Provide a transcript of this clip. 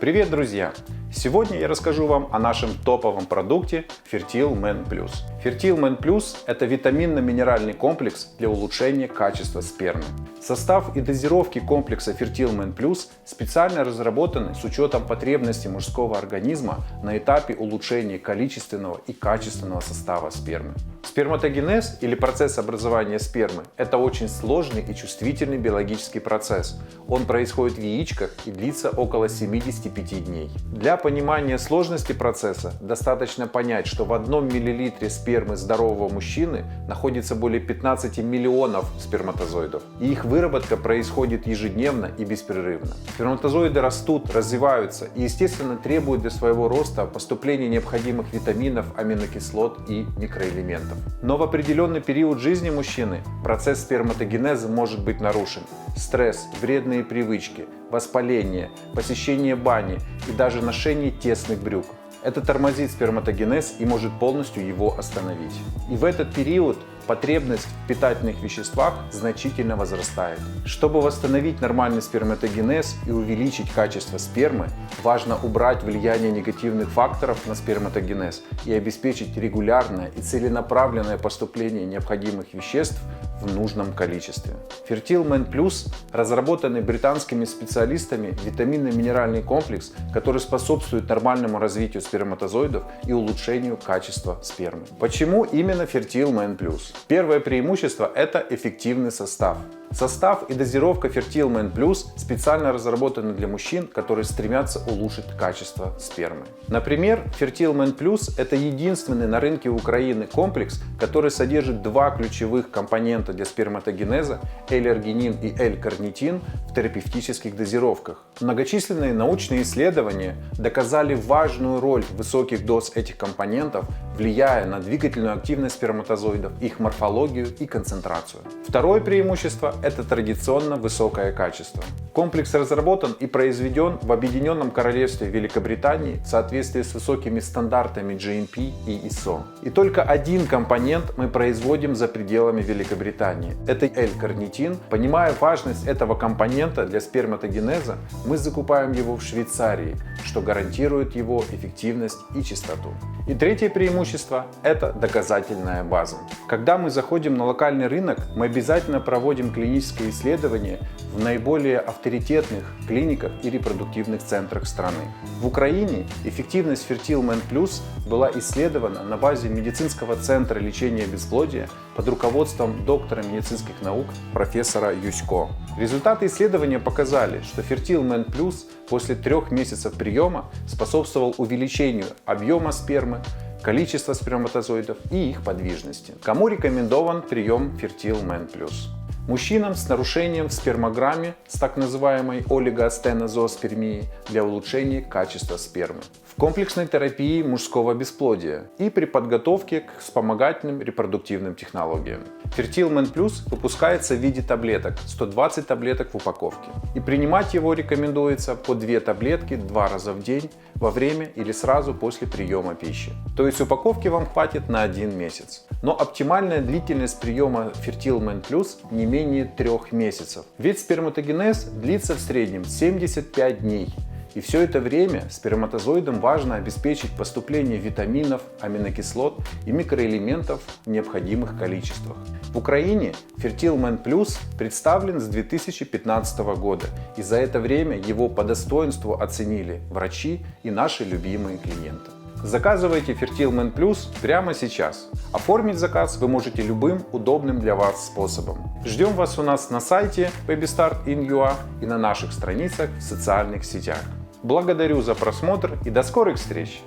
Привет, друзья! Сегодня я расскажу вам о нашем топовом продукте Fertil Men Plus. Fertil Plus – это витаминно-минеральный комплекс для улучшения качества спермы. Состав и дозировки комплекса Fertil Men Plus специально разработаны с учетом потребностей мужского организма на этапе улучшения количественного и качественного состава спермы. Сперматогенез или процесс образования спермы – это очень сложный и чувствительный биологический процесс. Он происходит в яичках и длится около 75 дней. Для понимания сложности процесса достаточно понять, что в одном миллилитре спермы здорового мужчины находится более 15 миллионов сперматозоидов. И их выработка происходит ежедневно и беспрерывно. Сперматозоиды растут, развиваются и, естественно, требуют для своего роста поступления необходимых витаминов, аминокислот и микроэлементов. Но в определенный период жизни мужчины процесс сперматогенеза может быть нарушен. Стресс, вредные привычки, воспаление, посещение бани и даже ношение тесных брюк. Это тормозит сперматогенез и может полностью его остановить. И в этот период потребность в питательных веществах значительно возрастает. Чтобы восстановить нормальный сперматогенез и увеличить качество спермы, важно убрать влияние негативных факторов на сперматогенез и обеспечить регулярное и целенаправленное поступление необходимых веществ в нужном количестве. Fertil Man Plus разработанный британскими специалистами витаминно-минеральный комплекс, который способствует нормальному развитию сперматозоидов и улучшению качества спермы. Почему именно Fertil Man Plus? Первое преимущество – это эффективный состав. Состав и дозировка Fertil Man Plus специально разработаны для мужчин, которые стремятся улучшить качество спермы. Например, Fertil Man Plus – это единственный на рынке Украины комплекс, который содержит два ключевых компонента для сперматогенеза – L-аргинин и L-карнитин в терапевтических дозировках. Многочисленные научные исследования доказали важную роль высоких доз этих компонентов, влияя на двигательную активность сперматозоидов, их морфологию и концентрацию. Второе преимущество – это традиционно высокое качество. Комплекс разработан и произведен в Объединенном Королевстве Великобритании в соответствии с высокими стандартами GMP и ISO. И только один компонент мы производим за пределами Великобритании. Это L-карнитин. Понимая важность этого компонента для сперматогенеза, мы закупаем его в Швейцарии, что гарантирует его эффективность и чистоту. И третье преимущество – это доказательная база. Когда мы заходим на локальный рынок, мы обязательно проводим клинические исследования в наиболее авторитетных клиниках и репродуктивных центрах страны. В Украине эффективность Fertil Man Plus была исследована на базе медицинского центра лечения бесплодия под руководством доктора медицинских наук профессора Юсько. Результаты исследования показали, что Fertil Man Plus после трех месяцев приема способствовал увеличению объема спермы, количества сперматозоидов и их подвижности. Кому рекомендован прием Fertil Man Plus? Мужчинам с нарушением в спермограмме с так называемой олигоастенозооспермией для улучшения качества спермы. В комплексной терапии мужского бесплодия и при подготовке к вспомогательным репродуктивным технологиям. Fertil Men Plus выпускается в виде таблеток, 120 таблеток в упаковке. И принимать его рекомендуется по 2 таблетки 2 раза в день во время или сразу после приема пищи. То есть упаковки вам хватит на 1 месяц. Но оптимальная длительность приема Fertil Men Plus не менее 3 месяцев. Ведь сперматогенез длится в среднем 75 дней. И все это время сперматозоидам важно обеспечить поступление витаминов, аминокислот и микроэлементов в необходимых количествах. В Украине Fertil Man Plus представлен с 2015 года, и за это время его по достоинству оценили врачи и наши любимые клиенты. Заказывайте Fertil Man Plus прямо сейчас. Оформить заказ вы можете любым удобным для вас способом. Ждем вас у нас на сайте babystart.in.ua и на наших страницах в социальных сетях. Благодарю за просмотр и до скорых встреч!